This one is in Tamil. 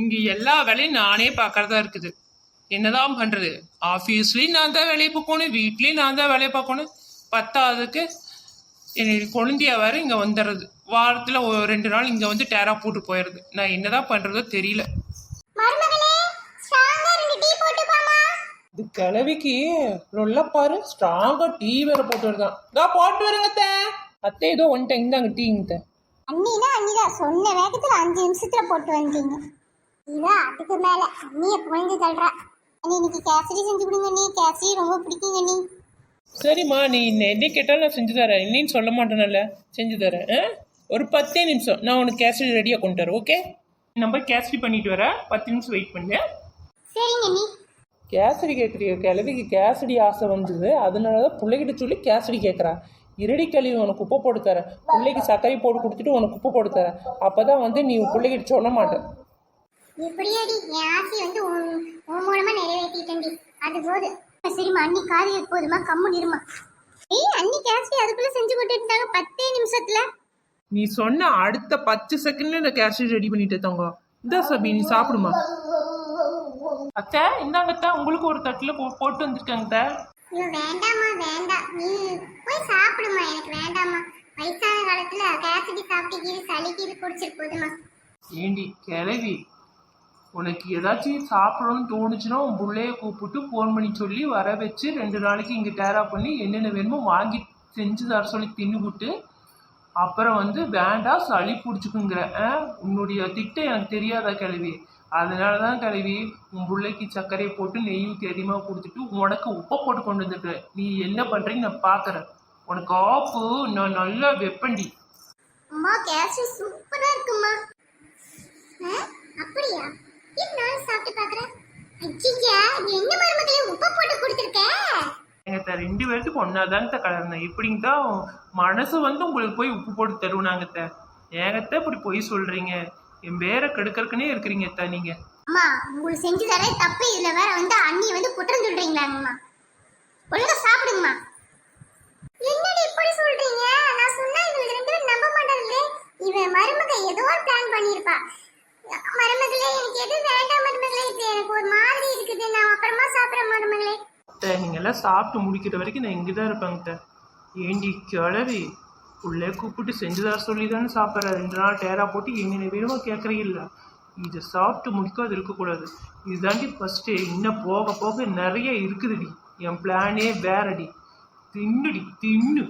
இங்க எல்லா வேலையும் நானே பார்க்கறதா இருக்குது. என்னதான் பண்றது? ஆஃபீஸ்லயும் நான் தான் வேலையை பார்க்கணும் வீட்லயும் நான் தான் வேலையை பார்க்கணும். பத்தாவதுக்கு எனக்கு குழந்தைய வேற இங்க வந்துடுறது. வாரத்துல ரெண்டு நாள் இங்க வந்து டேரா போட்டு போயிடுது நான் என்னதான் பண்றதோ தெரியல. மருமகளே ஸ்ட்ராங்கா ரெண்டு டீ போட்டுப்பாமா இது கிழவிக்கு ரொம்ப பாரு ஸ்ட்ராங்கா டீ வேற போட்டு வருதான். நான் போட்டு வரேங்க அத்தை. அத்தை ஏதோ வந்துட்டேன் இந்தாங்க டீங்க அண்ணினா அண்ணிதான் சொன்ன வேகத்துல அஞ்சு நிமிஷத்துல போட்டு வந்தீங்க இதான் அதுக்கு மேல. அண்ணிய புகழ்ந்து தள்ளுறா. அண்ணி இன்னைக்கு கேசரி செஞ்சு கொடுங்க அண்ணி. கேசரி ரொம்ப பிடிக்குங்க அண்ணி. சரிம்மா நீ என்ன கேட்டாலும் நான் செஞ்சு தரேன். இல்லைன்னு சொல்ல மாட்டேனல்ல. செஞ்சு தரேன். ஆ? ஒரு பத்தே நிமிஷம். நான் உனக்கு கேசரி ரெடியாக கொண்டு வரேன் ஓகே நம்ம கேசரி பண்ணிட்டு வரேன் பத்து நிமிஷம் வெயிட் பண்ணு. சரிங்க அண்ணி. கேசரி கேட்குறிய கிழவிக்கு கேசரி ஆசை வந்தது. அதனால தான் பிள்ளைகிட்ட சொல்லி கேசரி கேட்குறா இருடி கழுவி உனக்கு உப்பு போட்டு தரேன். பிள்ளைக்கு சர்க்கரை போட்டு கொடுத்துட்டு உனக்கு உப்பு போட்டு தரேன். அப்போ தான் வந்து நீ பிள்ளைகிட்ட சொல்ல மாட்டேன். எப்படியாடி? என் ஆசை வந்து உன் உன் மூலமா நிறைவேற்றிட்டேன்டி அது போது. சரிம்மா அண்ணி காரியம் போதுமா கம்முன்னு இருமா ஏய் அண்ணி கேசரி அதுக்குள்ள செஞ்சு கொடுத்துட்டாங்க பத்தே நிமிஷத்துல. நீ சொன்ன அடுத்த பத்து செகண்ட்ல இந்த கேசரி ரெடி பண்ணிட்டு தங்க இந்த சபி நீ சாப்பிடுமா? அத்தை இந்தாங்க அத்தை. உங்களுக்கு ஒரு தட்டில் போட்டு வந்திருக்காங்க அத்தை. ஐயோ வேண்டாம்மா வேண்டாம். நீ போய் சாப்பிடுமா. எனக்கு வேண்டாம்மா. வயசான காலத்துல கேசரி சாப்பிட்டு கீழே சளி கீழே குடிச்சிட்டு போதுமா ஏண்டி கிளவி. உனக்கு ஏதாச்சும் சாப்பிடணும்னு தோணுச்சுன்னா உன் பிள்ளைய கூப்பிட்டு ஃபோன் பண்ணி சொல்லி வர வச்சு ரெண்டு நாளைக்கு இங்கே டேரா பண்ணி என்னென்ன வேணுமோ வாங்கி செஞ்சு தர சொல்லி தின்னுபிட்டு அப்புறம் வந்து வேண்டாம் சளி பிடிச்சிக்குங்கிற. ஆ? உன்னுடைய திட்டம் எனக்கு தெரியாதா கிழவி? அதனால தான் கிழவி உன் பிள்ளைக்கு சர்க்கரையை போட்டு நெய் ஊற்றி அதிகமாக கொடுத்துட்டு உனக்கு உப்பை போட்டு கொண்டு வந்துருக்குறேன் நீ என்ன பண்ணுறீங்க நான் பார்க்குறேன் உனக்கு ஆப்பு நான் நல்லா வெப்பண்டி. அம்மா கேசரி சூப்பராக இருக்குமா? அப்படியா? சாப்பிட்டு பார்க்கறேன் ஐயா இது என்ன மருமகளே உப்பு போட்டு கொடுத்துருக்க? எங்க ரெண்டு பேர்த்துக்கு ஒன்னாதாங்க கலர்னேன் இப்படிங்க மனசு வந்து உங்களுக்கு போய் உப்பு போட்டு தருவாங்கத்த ஏங்கத்த இப்படி பொய் சொல்றீங்க. என் பேரை கெடுக்கறக்குனே இருக்கிறீங்க அத்தா நீங்க. அம்மா உங்களுக்கு செஞ்சு தர தப்பு இதுல வேற வந்து அண்ணி வந்து குற்றம் சொல்றீங்களாங்கம்மா. ஒழுங்கா சாப்பிடுங்கம்மா. என்னடி இப்படி சொல்றீங்க? நான் சொன்னா இவங்க ரெண்டு பேரும் நம்ப மாட்டாங்களே. இவன் மருமக ஏதோ பிளான் பண்ணியிருப்பா. மருமகளே எனக்கு எது வேண்டாம் மருமகளே. இது எனக்கு ஒரு மாதிரி இருக்குது. நான் அப்புறமா சாப்பிட்றேன் மருமகளே. அத்தை நீங்க எல்லாம் சாப்பிட்டு முடிக்கிற வரைக்கும் நான் இங்கே தான் இருப்பேங்கிட்ட ஏண்டி கிளவி உள்ளே கூப்பிட்டு செஞ்சு தர சொல்லி தானே சாப்பிட்ற ரெண்டு நாள் டேரா போட்டு என்னென்ன வேணுமோ கேட்குறீங்களா? இதை சாப்பிட்டு முடிக்காது இருக்கக்கூடாது. இதுதாண்டி ஃபஸ்ட்டு இன்னும் போக போக நிறைய இருக்குதுடி. என் பிளானே வேறடி. தின்னுடி தின்னு.